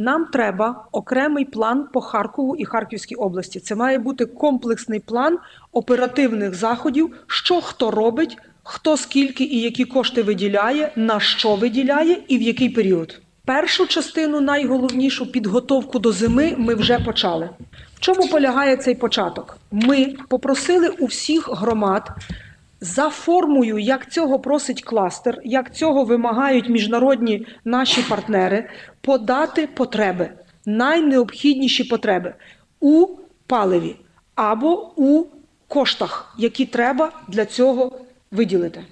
Нам треба окремий план по Харкову і Харківській області. Це має бути комплексний план оперативних заходів, що хто робить, хто скільки і які кошти виділяє, на що виділяє і в який період. Першу частину, найголовнішу підготовку до зими, ми вже почали. В чому полягає цей початок? Ми попросили у всіх громад за формою, як цього просить кластер, як цього вимагають міжнародні наші партнери, подати потреби, найнеобхідніші потреби у паливі або у коштах, які треба для цього виділити.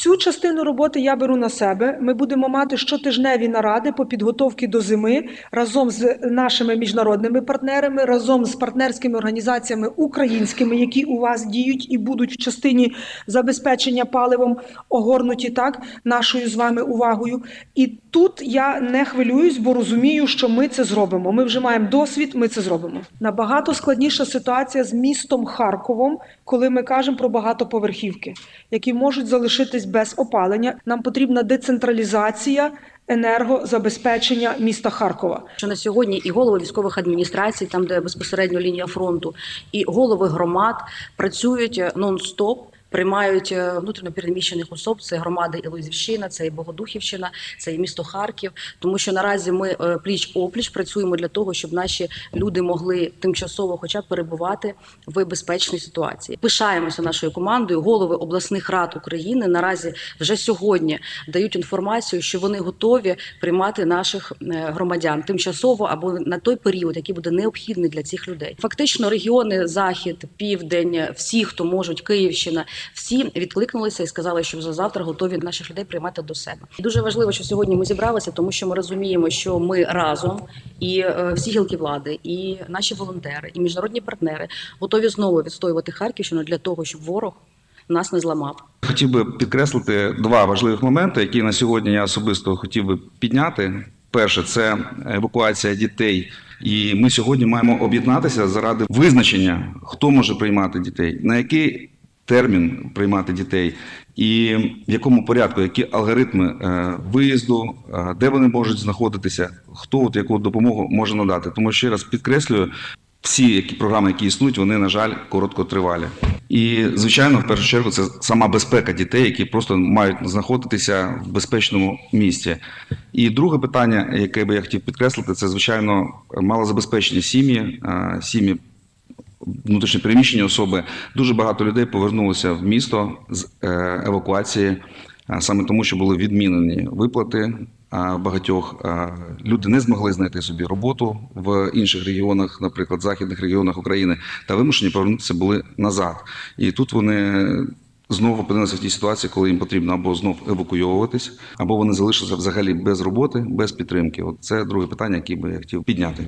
Цю частину роботи я беру на себе. Ми будемо мати щотижневі наради по підготовці до зими разом з нашими міжнародними партнерами, разом з партнерськими організаціями українськими, які у вас діють і будуть в частині забезпечення паливом огорнуті так нашою з вами увагою. І тут я не хвилююсь, бо розумію, що ми це зробимо. Ми вже маємо досвід, ми це зробимо. Набагато складніша ситуація з містом Харковом, коли ми кажемо про багатоповерхівки, які можуть залишитись без опалення. Нам потрібна децентралізація енергозабезпечення міста Харкова. Що на сьогодні і голови військових адміністрацій, там де безпосередньо лінія фронту, і голови громад працюють е, нон-стоп. Приймають е, внутрішньопереміщених особ. Це громади і Лозівщина, це і Богодухівщина, це і місто Харків. Тому що наразі ми е, пліч опліч працюємо для того, щоб наші люди могли тимчасово, хоча б перебувати в безпечній ситуації. Пишаємося нашою командою. Голови обласних рад України наразі вже сьогодні дають інформацію, що вони готові приймати наших е, громадян тимчасово або на той період, який буде необхідний для цих людей. Фактично, регіони Захід, Південь, всі, хто можуть, Київщина, всі відкликнулися і сказали, що вже завтра готові наших людей приймати до себе. І дуже важливо, що сьогодні ми зібралися, тому що ми розуміємо, що ми разом і е, всі гілки влади, і наші волонтери, і міжнародні партнери готові знову відстоювати Харківщину для того, щоб ворог нас не зламав. Хотів би підкреслити два важливих моменти, які на сьогодні я особисто хотів би підняти. Перше це евакуація дітей. І ми сьогодні маємо об'єднатися заради визначення, хто може приймати дітей, на який термін приймати дітей, і в якому порядку, які алгоритми е, виїзду, е, де вони можуть знаходитися, хто от яку допомогу може надати. Тому ще раз підкреслюю, всі які програми, які існують, вони на жаль короткотривалі. І звичайно, в першу чергу, це сама безпека дітей, які просто мають знаходитися в безпечному місці. І друге питання, яке би я хотів підкреслити, це звичайно малозабезпечені сім'ї, е, сім'ї внутрішньопереміщені особи. Дуже багато людей повернулося в місто з е, евакуації, е, саме тому, що були відмінені виплати. Багатьох е, люди не змогли знайти собі роботу в інших регіонах, наприклад, західних регіонах України, та вимушені повернутися були назад. І тут вони знову опинилися в тій ситуації, коли їм потрібно або знов евакуйовуватись, або вони залишилися взагалі без роботи, без підтримки. От це друге питання, яке би я хотів підняти.